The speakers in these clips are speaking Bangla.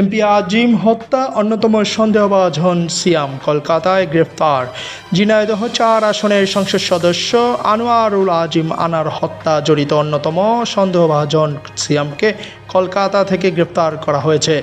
এমপি আজিম হত্যা, অন্যতম সন্দেহভাজন সিয়াম কলকাতায় গ্রেফতার। ঝিনাইদহ চার আসনের সংসদ সদস্য আনোয়ারুল আজিম আনার হত্যা জড়িত অন্যতম সন্দেহভাজন সিয়ামকে কলকাতা থেকে গ্রেফতার করা হয়েছে।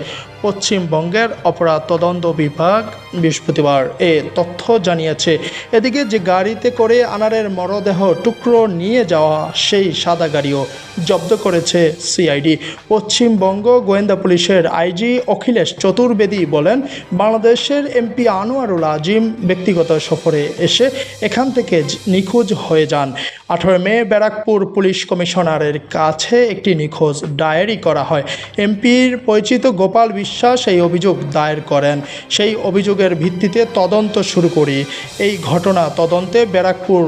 পশ্চিমবঙ্গের অপরাধ তদন্ত বিভাগ বৃহস্পতিবার এ তথ্য জানিয়েছে। এদিকে যে গাড়িতে করে আনারের মরদেহ টুকরো নিয়ে যাওয়া, সেই সাদা গাড়িও জব্দ করেছে সিআইডি। পশ্চিমবঙ্গ গোয়েন্দা পুলিশের আইজি অখিলেশ চতুর্বেদী বলেন, বাংলাদেশের এমপি আনোয়ারুল আজিম ব্যক্তিগত সফরে এসে এখান থেকে নিখোঁজ হয়ে যান। আঠারো মে ব্যারাকপুর পুলিশ কমিশনারের কাছে একটি নিখোঁজ ডায়েরি করা হয়। এমপির পরিচিত গোপাল বিশ্বাস এই অভিযোগ দায়ের করেন। সেই অভিযোগের ভিত্তিতে তদন্ত শুরু করি। এই ঘটনা তদন্তে ব্যারাকপুর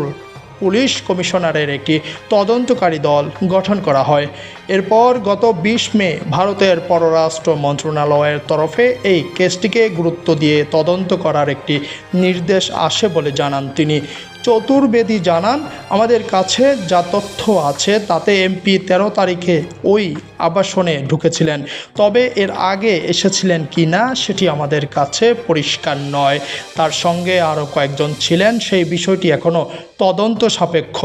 পুলিশ কমিশনারের একটি তদন্তকারী দল গঠন করা হয়। এরপর গত বিশ মে ভারতের পররাষ্ট্র মন্ত্রণালয়ের তরফে এই কেসটিকে গুরুত্ব দিয়ে তদন্ত করার একটি নির্দেশ আসে বলে জানান তিনি। চতুর্বেদী জানান, আমাদের কাছে যা তথ্য আছে তাতে এমপি তেরো তারিখে ওই আবাসনে ঢুকেছিলেন। তবে এর আগে এসেছিলেন কি না সেটি আমাদের কাছে পরিষ্কার নয়। তার সঙ্গে আরও কয়েকজন ছিলেন, সেই বিষয়টি এখনও তদন্ত সাপেক্ষ।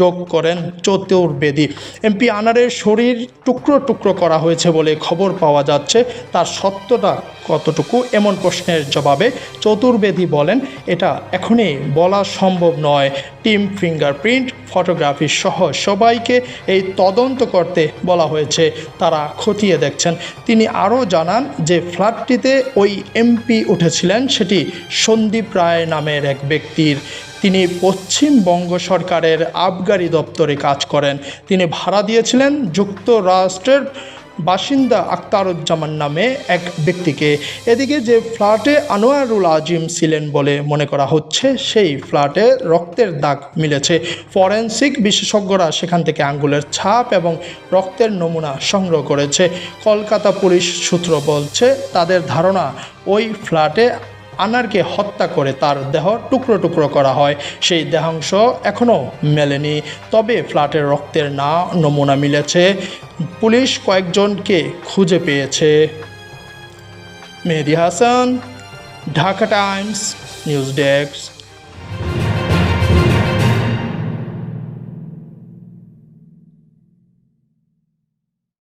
যোগ করেন চতুর্বেদী। এমপি আনারের শরীর টুকরো টুকরো করা হয়েছে বলে খবর পাওয়া যাচ্ছে। তার সত্যটা কতটুকু এমন প্রশ্নের জবাবে চতুর্বেদী বলেন, এটা এখনই বলা সম্ভব নয়। টিম ফিঙ্গারপ্রিন্ট, ফটোগ্রাফি সহ সবাইকে এই তদন্ত করতে বলা হয়েছে। তারা খতিয়ে দেখছেন। তিনি আরও জানান যে ফ্ল্যাটটিতে ওই এমপি উঠেছিলেন, সেটি সন্দীপ রায় নামের এক ব্যক্তির। তিনি পশ্চিমবঙ্গ সরকারের আবগারি দপ্তরে কাজ করেন। তিনি ভাড়া দিয়েছিলেন যুক্তরাষ্ট্রের বাসিন্দা আক্তারুজ্জামান নামে এক ব্যক্তিকে। এদিকে যে ফ্ল্যাটে আনোয়ারুল আজিম ছিলেন বলে মনে করা হচ্ছে, সেই ফ্ল্যাটে রক্তের দাগ মিলেছে। ফরেন্সিক বিশেষজ্ঞরা সেখান থেকে আঙ্গুলের ছাপ এবং রক্তের নমুনা সংগ্রহ করেছে। কলকাতা পুলিশ সূত্র বলছে, তাদের ধারণা, ওই ফ্ল্যাটে আনারকে হত্যা করে তার দেহ টুকরো টুকরো করা হয়। সেই দেহাংশ এখনও মেলেনি। তবে ফ্ল্যাটের রক্তের না নমুনা মিলেছে। পুলিশ কয়েকজনকে খুঁজে পেয়েছে। Mehedi Hasan, Dhaka times, news desk.